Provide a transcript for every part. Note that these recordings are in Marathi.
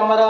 আমরা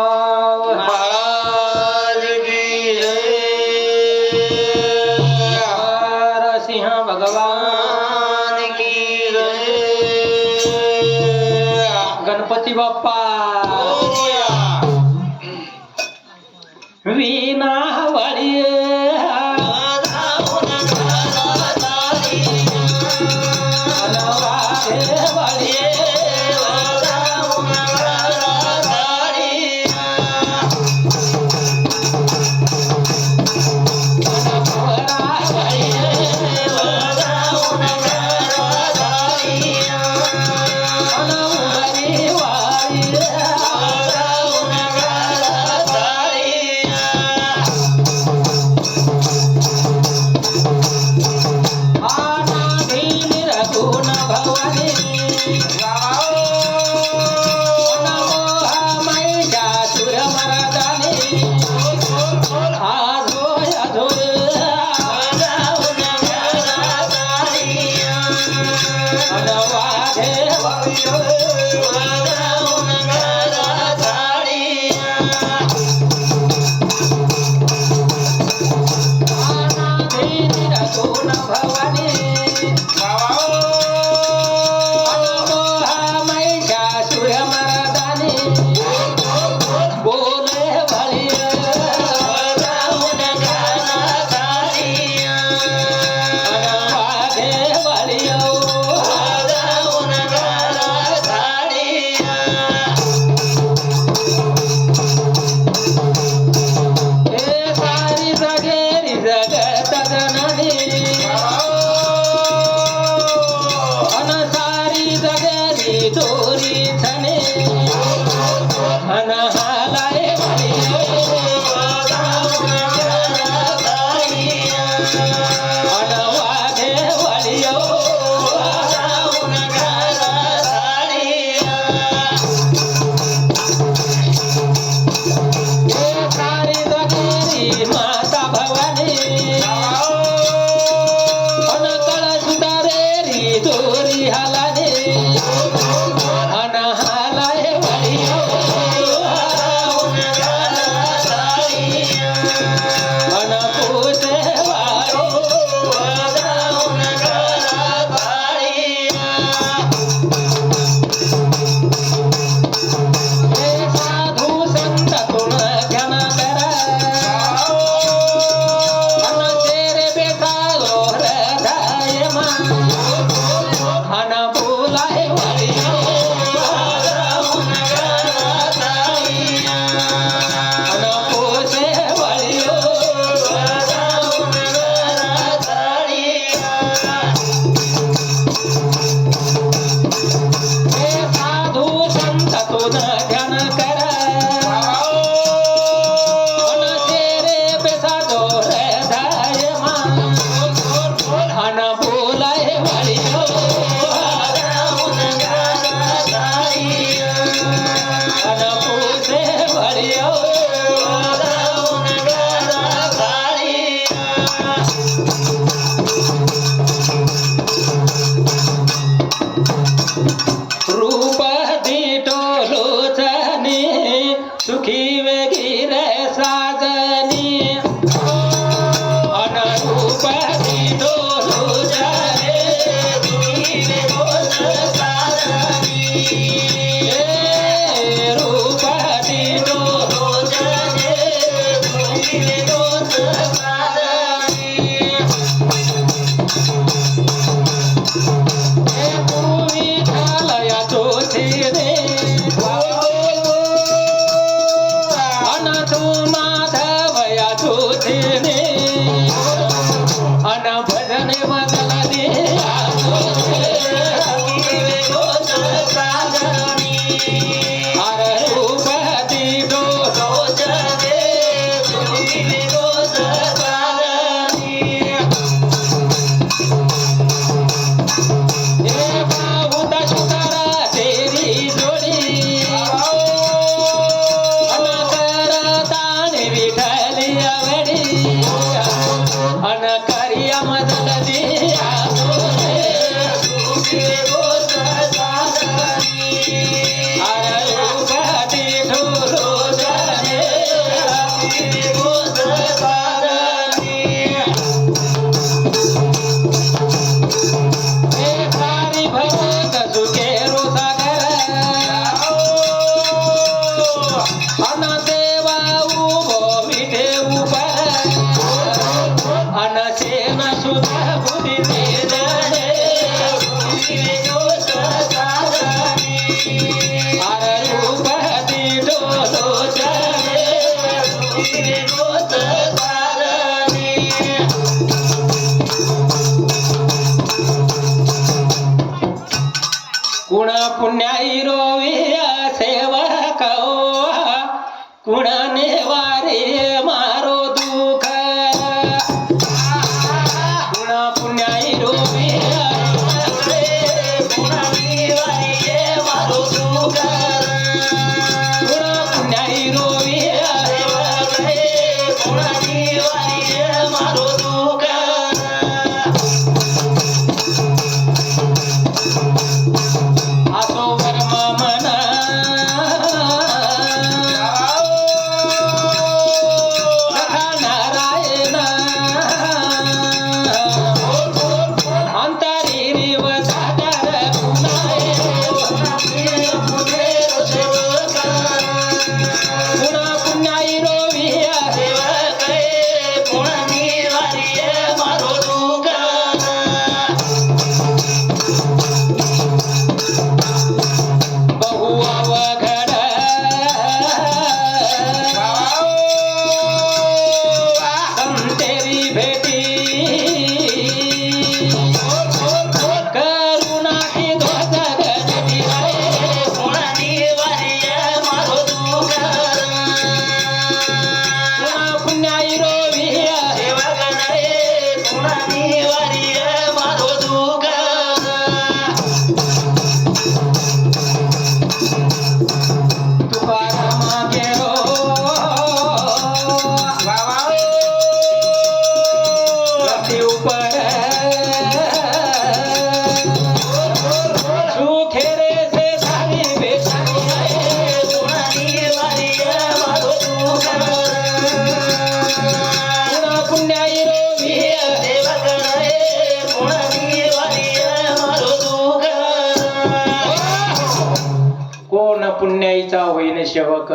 सेवक.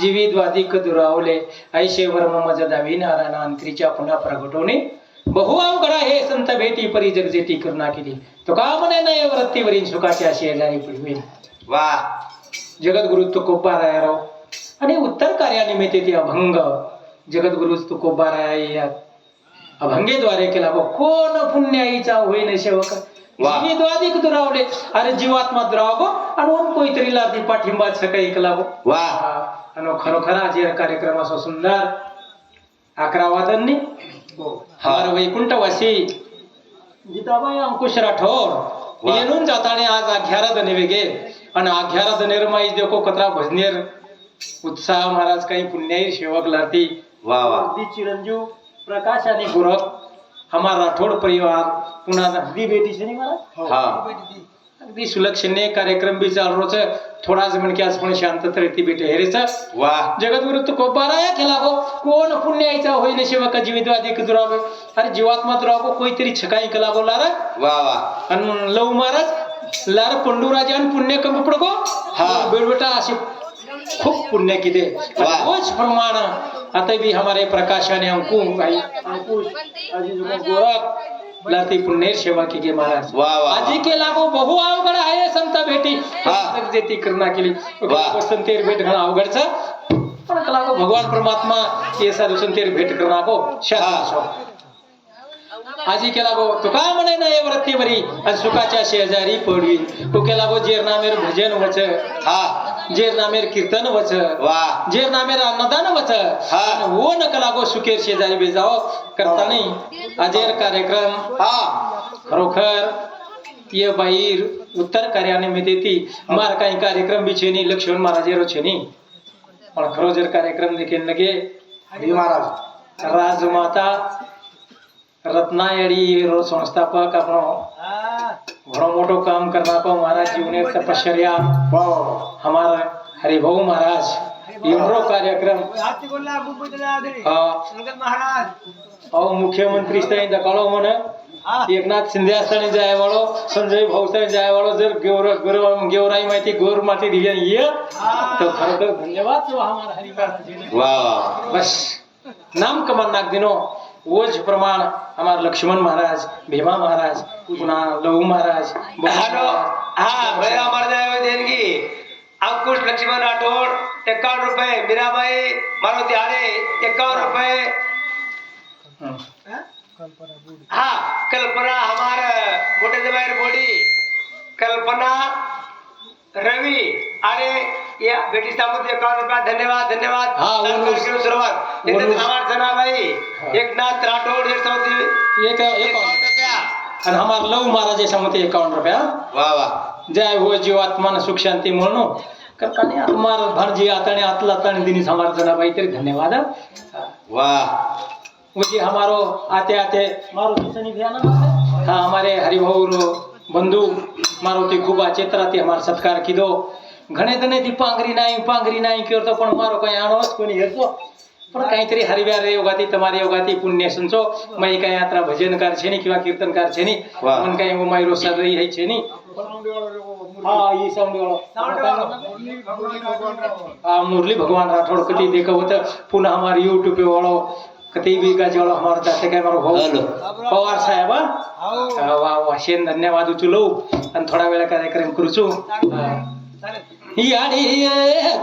जीवित वादिक दुरावले ऐशे वर्म मज दावी नारायण अंतरीच्या पुन्हा प्रगटवणे. बहु अवघडा हे संत भेटी परी जगजेटी करुणा केली. तो का म्हणे नाही वृत्तीवरील सुखाच्या शेजारी पडवेल जगद्गुरु तुकोबारायराव. आणि उत्तर कार्यानिमित्त ते अभंग. जगद्गुरु तुकोबाराय अभंगेद्वारे केला. व कोण पुण्याईचा होईन सेवक? वा. जीवित दुरावले अरे जीवात्मा दुरावगो आणि कोईतरी लादी पाठिंबा सकाळी केला गो आणि खरोखर आज या कार्यक्रम असा सुंदर अकरा वादननी. हार वैकुंठवासी गीताबाई अंकुश राठोड. वा. येणून जाताने आज अघ्यारा दने वेगे. आणि अघ्यारा दनेर माई देखो कतरा भजनेर. उत्साह महाराज काही पुण्याई सेवक लाती अगदी चिरंजीव प्रकाश आणि गोरख हमारा राठोड परिवार पुन्हा अगदी बेटी नाही महाराज? अगदी सुलक्षणे कार्यक्रम बी चालू रोज थोडा जमण की आज पण शांत तरी बेटे हेरेच जगद्गुरु तो बाराया केला गो कोण पुण्य यायचा होईन शिवका जीवित अधिक दुरावलो अरे जीवात्मा दुरावो कोईतरी छकाई केला गो लारा? आणि लव महाराज लार पंडूराज आणि पुण्य कमी पडगो हा. बेडबेटा असे खूप पुण्य किती वा. रोज प्रमाण आता भी हमारे प्रकाश आणि अंकु भाई अंकुश गोरख लाती पुण्य सेवा की गे महाराज। वा, वा, वा. आजी के लागो बहु अवघड आहे संत भेटी। हा. जेती करना केली. संतेर भेट घणं अवघडच. लागो भगवान परमात्मा के साधू संतेर भेट करना को आजी केला गो तो का म्हणे ना वरतीवरी आणि सुखाच्या शेजारी पडवी. तो केला गो जेर नामेर भजन वच जेर नामेर कीर्तन वच। जेर नामेर अन्नदान वच। हा. वो नका लागो सुखेर शेजारी बेजाव। करता नाही। अजेर कार्यक्रम। खरोखर ये बाईर उत्तर कार्याने मी देती मार काही कार्यक्रम बी छेनी लक्ष्मण महाराजेरो छेनी। पण खरोजर कार्यक्रम देखील लगे। राजमाता रत्नायडी रो संस्थापक आपण। घणो मोटो काम करना को महाराज जीवने तपश्चर्या हमारा हरिभाऊ महाराज एवढो कार्यक्रम। हा। अहो मुख्यमंत्री स्थायी दकाळो म्हण एकनाथ शिंदे असताना जाय वाळो संजय भाऊ स्थायी जाय वाळो जर गेवर गेवर गेवराई माहिती गोर माती दिली ये तो खरोखर धन्यवाद ने। बस नाम कमान नाग दिनो। ओज प्रमाण हमार लक्ष्मण महाराज भीमा महाराज पुन्हा लहू महाराज हॅलो हा भैया महाराज देणगी। अंकुश लक्ष्मण राठोड एक्कावन्न रुपये। मीराबाई मारुती आडे एक्कावन्न रुपये। हा कल्पना हमार मोठे जबाईर बोडी। कल्पना रवी आरे या सामुद्र एकावन्न रुपया. धन्यवाद धन्यवाद. सुरुवात. हमार सनाबाई एकनाथ राठोड एक एकावन्न एक रुपया. आणि हमार लहू महाराज याच्यामध्ये एकावन्न रुपया. वा वा. जय हो जीवात्मान सुख शांती म्हणून. करताना हमार भणजी आताने आतला ताणे दिनी समार जनाबाई तरी धन्यवाद. वो. जी हमारो आते आते मारो भी आना मारे? हाँ हमारे हरिभाऊ बंधु मारो ती खूब आचे तरह हमारा सत्कार कीधो. ઘણે તને દી પાંગરી નાઈ પાંગરી નાઈ કયો તો પણ મારો કઈ આણો જ કોની હતો પણ કાંઈતરી હરિવાર યોગાથી તમારી યોગાથી પુણ્ય સંચો મય કઈ યાત્રા ભજનકાર છે નહીં કેવા કીર્તનકાર છે નહીં મન કઈ એવો માયરો સર રહી છે નહીં હા એ સાઉન્ડ વાળો. હા મુરલી ભગવાન રાઠોડ કદી દેખો તો પુનઃ અમારી યુટ્યુબ વાળો કતી બી કાજ વાળો અમારો સાથે કઈ મારો ભાવ. પવાર સાહેબ હા? વાહ વાહ શેન ધન્યવાદ ઉચું લઉં. થોડા વેળા કાર્યક્રમ કરું છું. હા. याडी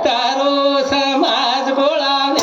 तारो समाज बोळावे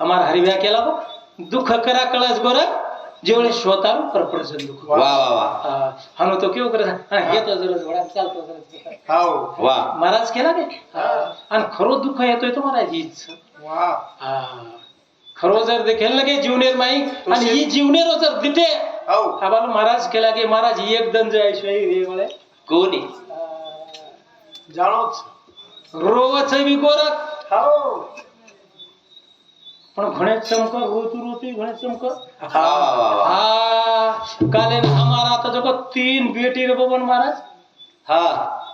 हमारा हरिव्या केला बघ दुःख करा कळस गोर जेवढे स्वतः परपडसन दुःख। वाह वाह हा, हानो तो केव करत हा, येतो जरा जोडा चालतो जरा वाह। महाराज केला ते आणि खरो दुःख येतोय तो महाराज हीच। हा. खरो जर देखेल लगे जीवनेर माई आणि ही जीवनेर जर दिते हा बालू महाराज केला की महाराज ही एक दंज ऐश्वरी वेगळे कोणी? रोवच बी गोरख। पण घणे चमक रोती रोती घणे चमक. हा. काले हमारा आता जो को तीन बेटी रे बबन महाराज. हा.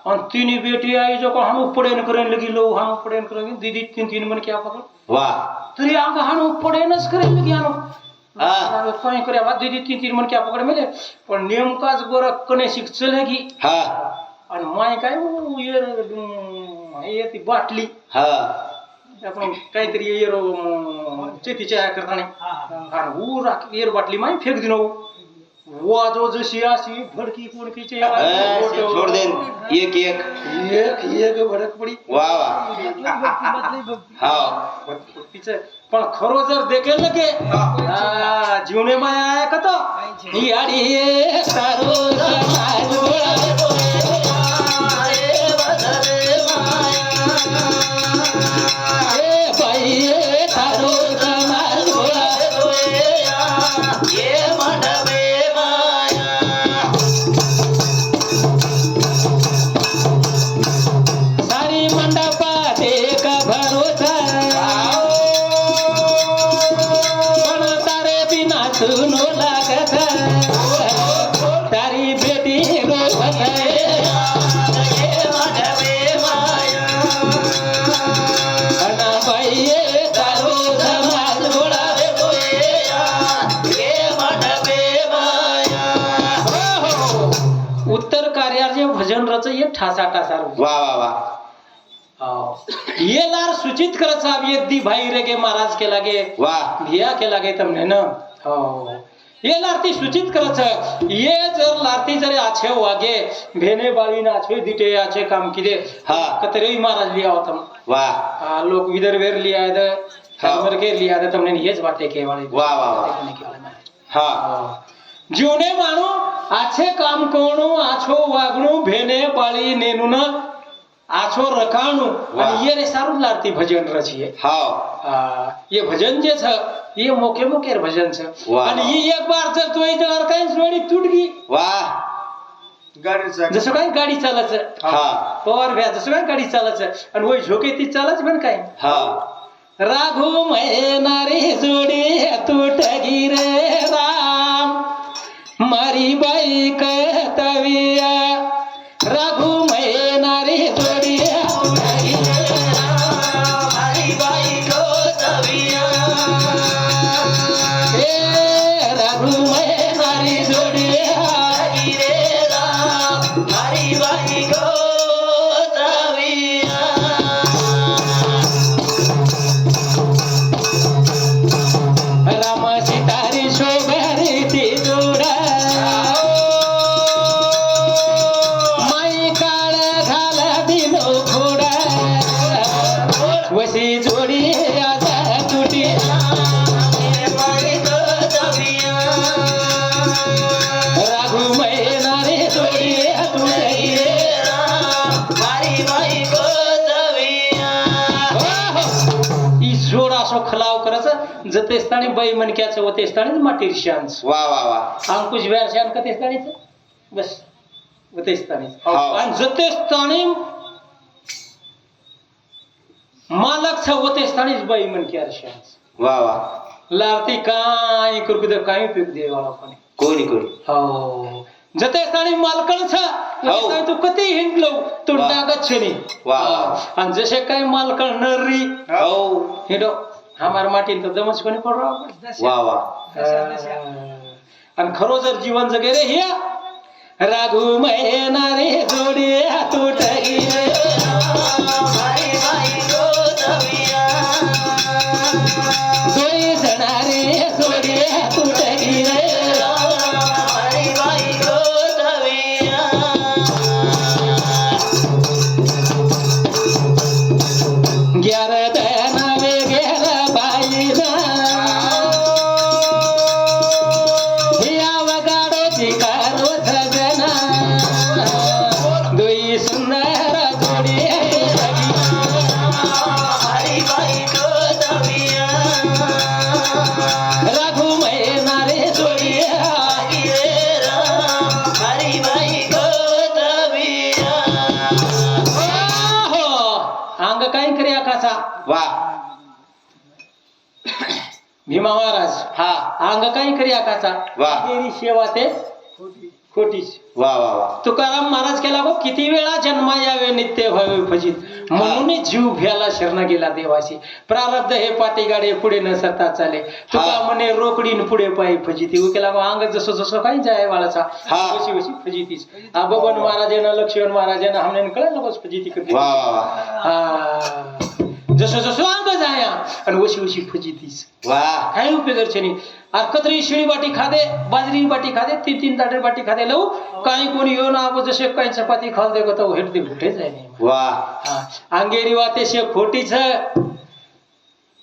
और तीन बेटी आई जो को हम उपड़ेन करें लगी लो हम उपड़ेन करेंगे दीदी तीन तीन मन क्या पकड़ वाह तरी आग हम उपड़ेनच करें लगी हा. काय करे बा दीदी तीन तीन मन क्या पकड़ मिले. पण नेमकाच गोरख कने शिक चलेगी हा. आणि माय काय उ, येर अं, हे ती बाटली. हा. आपण काहीतरी येर अं, चेतीच्या करताना. आणि ऊ राख येर बाटली माय फेक दिनो. वाजो जशी अशी भडकी कोणकीची छोड़ देन एक एक. एक एक भडक पडी. वाह वाह हा. तिचं पण खरो जर देखेल ना के हा, जीवने माया आहे का तो ही आडी ये सारो काटा सार वा वा वा येदार सूचित करत साहेब ये दी भाई रे गे महाराज के लगे वा भिया के लगे तुमने ना हो ये लारती सूचित करत ये जर लारती जरी आछे वागे भेने बाळी ना आछे दिटे आछे काम किदे हा कतरे महाराज लिया होतम वा हा लोक विदर वेर लिया द हमर के लिया द तुमने येच बाते के वाले वा वा वा हा जीवने मानू आछे काम कोणो आछो वागणो भेने पाली नेनु ना आछो रकाणो आणि ये रे सारू लारती भजन रचिये हा ये भजन जे छ ये मोके मोकेर भजन छ आणि ये एक बार जर तो इज अर काही सोडी तुटगी वाह गाडी जसं काही गाडी चालत पवार भ्या जसं काही गाडी चालत आणि वो झोके ती चालत पण काय राघो मयनारी जोडी तुटगी रे राम मारी आणि बाई मनक्याचं होते तेस्तानीच माटीर वा वा वा. अंकुश व्यार शान का तेस्तानीच बस होते तेस्तानीच हो. आणि जते स्थानी मालक मालकचा होते तेस्तानीच बाई मनक्यार शांस वा वा. लारती काय करू दे काय उपयोग दे वा आपण कोणी कोणी? हो. जतेस्थानी हो. मालकणचा तू कधी हिंडलो? तो वा. डागत शनी. वा. आणि जसे काय मालकण नरी हो. हिंडो हमार माटी तर दमच कोणी पडू वा वा. आणि खरो जर जीवन जगे रे हे राधू महिना रे जोडी तुटली महाराजाचा वा. सेवा ते खोटीच. वा वा वा. तुकाराम महाराज केला बघ किती वेळा जन्मा यावे नित्य व्हावे फजित म्हणून जीव भ्याला शरण गेला देवाशी. प्रारब्ध हे पाटीगाडे पुढे न सरता चाले. तुका म्हणे रोकडीन पुढे पाय फजिती केला मग अंग जसं जसं काही जाय वाळाचा वशी वशी फजितीस आ बबन महाराजांना लक्ष्मण महाराजांना हमने कळलं बस फजिती कधी हा. जसो जसो आंबा जाया. आणि वशी वशी फजितीस वा. काय उपयोगाचे नाही अकत्र शिळी बाटी खादे बाजरी बाटी खादे ती तीन ताटे बाटी खादे लव. काही कोणी येऊन आप जसे काही चपाती खाल दे तो हेट दे कुठे जाय वा. हा, अंगेरी वाते खोटी खोटीच.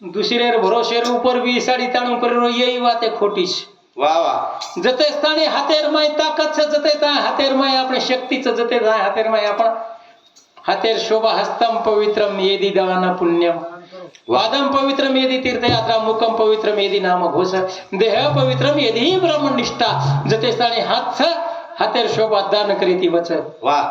दुसरे भरोशेर उपर बी साडी ताणून करेर येई वाते खोटीच. वा वा. जते स्थानी हातेर माय ताकत छ जते ताय हातेर माय आपण शक्तीच जते हातेर माय आपण हातेर शोभा हस्तम पवित्रम येदी दान पुण्यम वादम पवित्रम येदी तीर्थयात्रा मुखम पवित्रम येदी नाम घोष देह पवित्रम येदी ब्रह्मनिष्ठा जते स्थानी हात छ हातेर शोभा दान करीती वच વાહ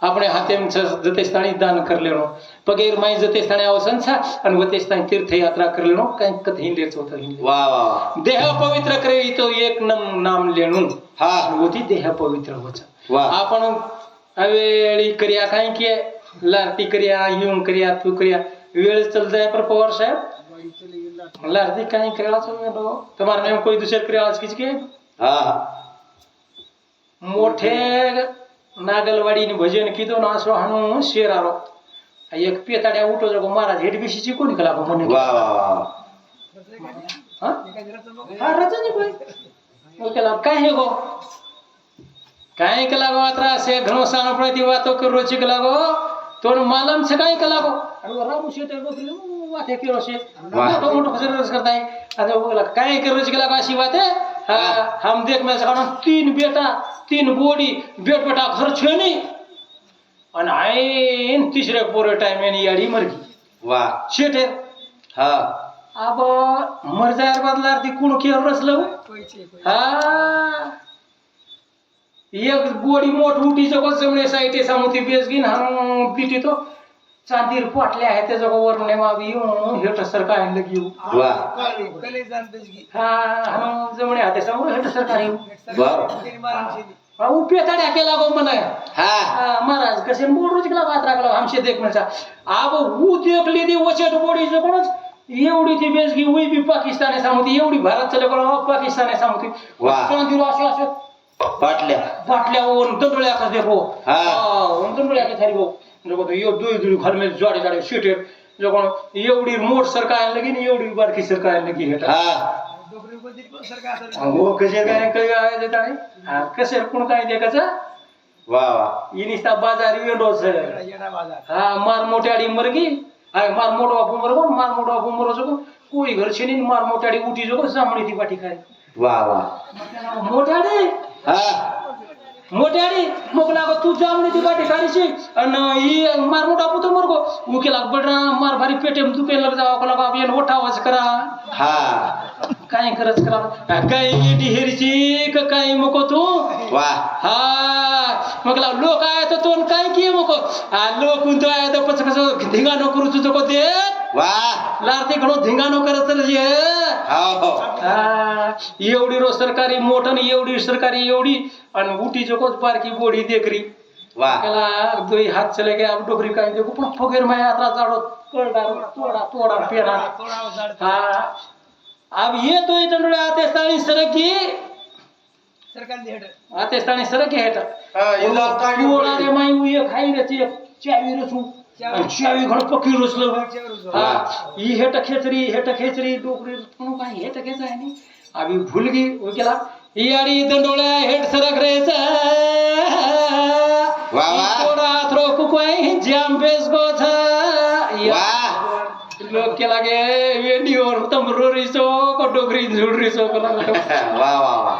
આપણે હાથેમ છ જતે સ્થાને દાન કરી લેણો પગેર માઈ જતે સ્થાને અવસન છે અને વતે સ્થાને તીર્થયાત્રા કરી લેણો કંઈક કદ હિંડે છો તો હિંડે વાહ વાહ વાહ દેહ પવિત્ર કરે ઈ તો એક નમ નામ લેણું હા ઓથી દેહ પવિત્ર વચ વાહ આપણ હવેળી કર્યા કાંઈ કે लारती करिया येऊन करिया तू करिया. वेळ चल जाए पर पवार साहेब. लारती काही करेला चल गया तो तुम्हारे में कोई दूसरे करेला आज किसके हा. मोठे नागलवाडी भजन कितो ना असो हाणू शेर आलो. एक पेताड्या उठो जगो. महाराज हेड बिशीची कोणी कला म्हणे केला काय हे गो? काय कला गो? आता असे घणो सांग प्रति वातो करू चिकला गो? तोन मालम से काय केला गो अरे रामू शेट डोकरी वाते केलो शे वाह. मोठो मोठो फसल रस करताय? केला काय कर रोची केला गो अशी बात है? हाँ, हम देख में सका तीन बेटा तीन बोडी बेट बेटा घर छे नहीं आणि आईन तिसऱ्या पोरे टाइम याडी मरगी. वा. शेट है. हा. अब मर जायर बदलार ती कोण केर रचलं हा. एक गोडी मोठ उठी जगो जमणे साईटे सामुती बेस घेईन हा पिटी तो. चांदीर पाटल्या आहे त्याच्या वरणे मावी हेट सरकार आहे लगी येऊ. वा. हा हा जमणे हाते समोर हेट सरकार येऊ. हा उपेताड्या केला गो म्हणा. हा. हा, महाराज कसे बोल रोज केला बात राखला आमचे देख म्हणचा आब ऊ देखली ती वचट बोडी कोणच? एवढी ती बेसगी उई बी पाकिस्ताने सांगती एवढी भारत चले कोण पाकिस्ताने वाह. चांदीर असे असे बाटल्या. ओन दंडोळ्या का देखो हा. ओन दंडोळ्या का थारी गो जगो यो दुई दुई घर में जाडे जाडे सीटे जगो एवढी मोठ सरकार लगी नि एवढी बारकी सरकार लगी हेटा हा हो. कसे काय काय आहे ते काय? हा, कसे कोण काय देखाचं वा वा. इनिस्ता बाजार विंडोज हा मार मोट्याडी मरगी. हाय मार मोठो बापू मरगो मार मोठो बापू मरो जगो कोई घर छेनी मार मोट्याडी उठी जगो सामणी ती पाठी काय वा वा. मोट्याडी हा. मग लागो तू जामणी ती पाठी काढीशी अन ही मार मोठा पुत्र मरगो उकेला बडना मार भारी पेटेम दुपेन लग जावा कोला बाबी येन ओठावच करा. हा. काय करच करा? काय गेटी हेरची का काय मको तू? वा. हा मग ला लोक आहे तर तो काय की मग आ लोक तो आहे तर पच कसं धिंगाणो करू तुझं को ते? वा. लारते घणो धिंगाणो करत चल जे. हो. हा, एवढी रोज सरकारी मोठन एवढी सरकारी एवढी आणि उठी जोकोच बारकी बोडी देखरी. वा. त्याला दोई हात चले गे डोकरी काय देखो पण फगेर माय यात्रा जाडो करडा तोडा तोडा पेरा. हा. अब ये तो इतने आते स्थानी सरक की आते स्थानी सरक की हेटा तोडा रे माई उये खाई रे ते चावी रचू। चावी। घण पक्की रचलं हा ही हेट खेचरी हेट खेचरी डोकरी कोण काय हेट खेच आहे नी आम्ही भूल गी वो केला ही आडी दंडोळ्या हेट सरक रेचा वा वा. थोडा थ्रो कुकवाई जाम बेस गोथ वा लोक केला गे वेंडीवर तमरो रिसो को डोकरी झुड रिसो को वा वा वा.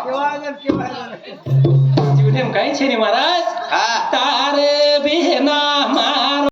जीवनेम काही छे नी महाराज? हा. तारे बिना मा